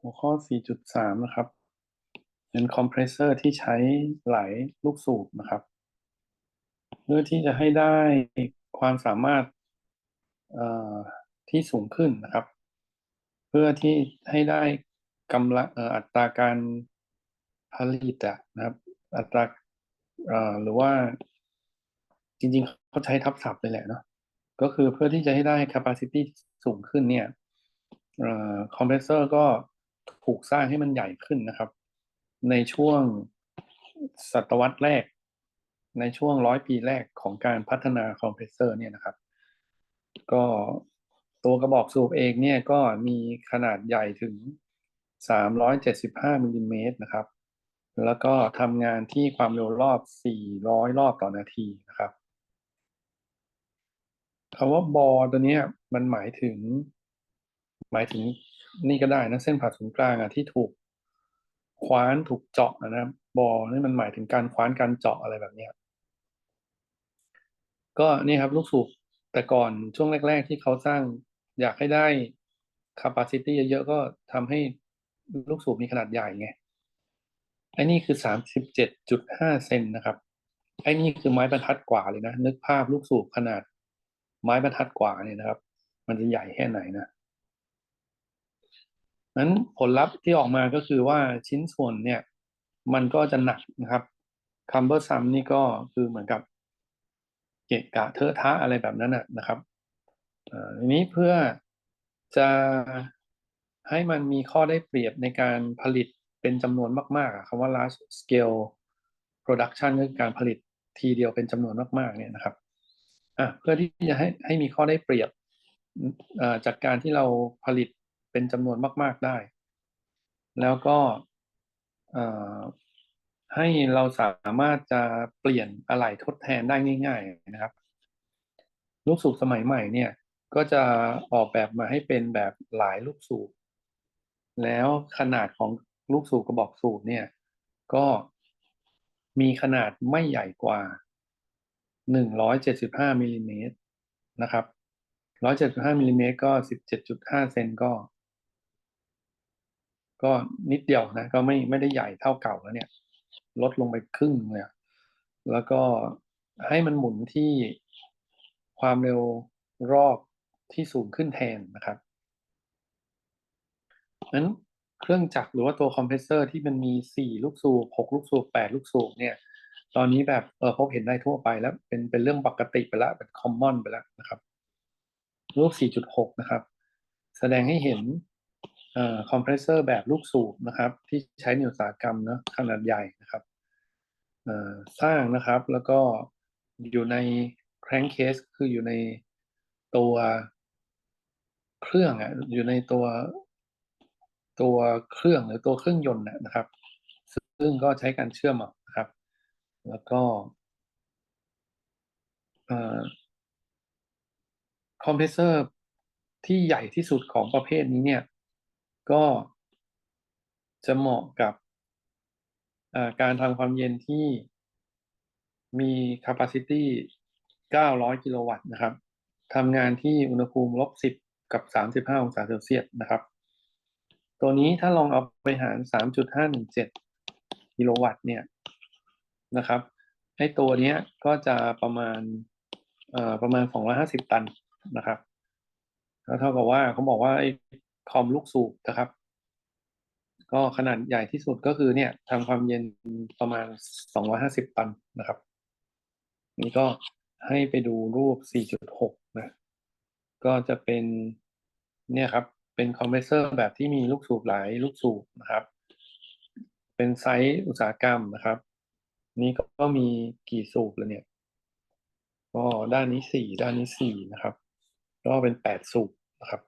หัวข้อ 4.3 นะครับเป็นคอมเพรสเซอร์ที่ใช้ไหลลูกสูบนะครับ เพื่อที่จะให้ได้ความสามารถที่สูงขึ้นนะครับ เพื่อที่ให้ได้กำลังอัตราการผลิตนะครับ อัตราหรือว่าจริงๆเขาใช้ทับศัพท์เลยแหละเนาะก็คือเพื่อที่จะให้ได้ capacity สูงขึ้นเนี่ยคอมเพรสเซอร์ก็ ถูกสร้างให้มันใหญ่ขึ้นนะครับ ในช่วงศตวรรษแรก ในช่วงร้อยปีแรกของการพัฒนาคอมเพรสเซอร์เนี่ยนะครับ ก็ตัวกระบอกสูบเองเนี่ยก็มีขนาดใหญ่ถึง 375มิลลิเมตรนะครับ แล้วก็ทำงานที่ความเร็วรอบ 400 รอบต่อนาทีนะครับคำว่าบอตัวนี้มันหมายถึง หมายถึง นี่ก็ได้นะ เส้นผ่าศูนย์กลางอะที่ถูกคว้านถูกเจาะนะครับบอนี่มันหมายถึงการคว้านการเจาะอะไรแบบนี้ก็นี่ครับลูกสูบแต่ก่อนช่วงแรก ๆ ที่เขาสร้างอยากให้ได้ capacity เยอะๆ ก็ทำให้ลูกสูบมีขนาดใหญ่ไงไอ้นี่คือสามสิบเจ็ดจุดห้าเซนนะครับ ไอ้นี่คือไม้บรรทัดกว่าเลยนะ นึกภาพลูกสูบขนาดไม้บรรทัดกว่าเนี่ยนะครับ มันจะใหญ่แค่ไหนนะ นั้นผลลัพธ์ที่ออกมาก็คือว่าชิ้นส่วนเนี่ย มันก็จะหนักนะครับคัมเบอร์ซัมนี่ก็คือเหมือนกับเกะกะเทอะทะอะไรแบบนั้นนะครับอันนี้เพื่อจะให้มันมีข้อได้เปรียบในการผลิตเป็นจำนวนมากๆคำว่า large scale production ก็คือการผลิตทีเดียวเป็นจำนวนมากๆเนี่ยนะครับเพื่อที่จะให้ให้มีข้อได้เปรียบจากการที่เราผลิต เป็นจำนวนมาก ๆได้ แล้วก็ให้เราสามารถจะเปลี่ยนอะไหล่ทดแทนได้ง่าย ๆ นะครับ ลูกสูบสมัยใหม่เนี่ย ก็จะออกแบบมาให้เป็นแบบหลายลูกสูบ แล้วขนาดของลูกสูบกระบอกสูบเนี่ย ก็มีขนาดไม่ใหญ่กว่า 175มิลลิเมตรนะครับ 175มิลลิเมตรก็ 17.5 เซนก็ ก็นิดเดียวนะก็ไม่ไม่ได้ใหญ่เท่าเก่าแล้วเนี่ย ลดลงไปครึ่งเลยแล้วก็ให้มันหมุนที่ความเร็วรอบที่สูงขึ้นแทนนะครับนั้นเครื่องจักรหรือว่าตัวคอมเพรสเซอร์ที่มันมี 4 ลูกสูบ 6 ลูกสูบ 8 ลูกสูบเนี่ย ตอนนี้แบบเออพบเห็นได้ทั่วไปแล้วเป็นเป็นเรื่องปกติไปแล้วเป็นคอมมอนไปแล้วนะครับ รูป 4.6 นะครับ แสดงให้เห็น คอมเพรสเซอร์แบบลูกสูบนะครับ ที่ใช้ในอุตสาหกรรมนะขนาดใหญ่นะครับสร้างนะครับแล้วก็อยู่ในแครงเคสคืออยู่ในตัวเครื่องอะอยู่ในตัวตัวเครื่องหรือตัวเครื่องยนต์นะครับ ซึ่งก็ใช้การเชื่อมนะครับ แล้วก็คอมเพรสเซอร์ที่ใหญ่ที่สุดของประเภทนี้เนี่ย ก็จะเหมาะกับการทำความเย็นที่มี capacity 900 กิโลวัตต์นะครับทำงานที่อุณหภูมิลบ10กับ35องศาเซลเซียสนะครับ ตัวนี้ถ้าลองเอาไปหาร3.517กิโลวัตต์เนี่ยนะครับให้ตัวนี้ก็จะประมาณประมาณ250ตันนะครับแล้วเท่ากับว่าเขาบอกว่าไอ้ คอมลูกสูบนะครับ ก็ขนาดใหญ่ที่สุดก็คือเนี่ยทำความเย็นประมาณ 250 ตันนะครับ นี่ก็ให้ไปดูรูป 4.6 นะ ก็จะเป็นเนี่ยครับ เป็นคอมเพรสเซอร์แบบที่มีลูกสูบหลายลูกสูบนะครับ เป็นไซส์อุตสาหกรรมนะครับ นี่ก็มีกี่สูบแล้วเนี่ย ก็ด้านนี้สี่ด้านนี้สี่นะครับ ก็เป็นแปดสูบนะครับ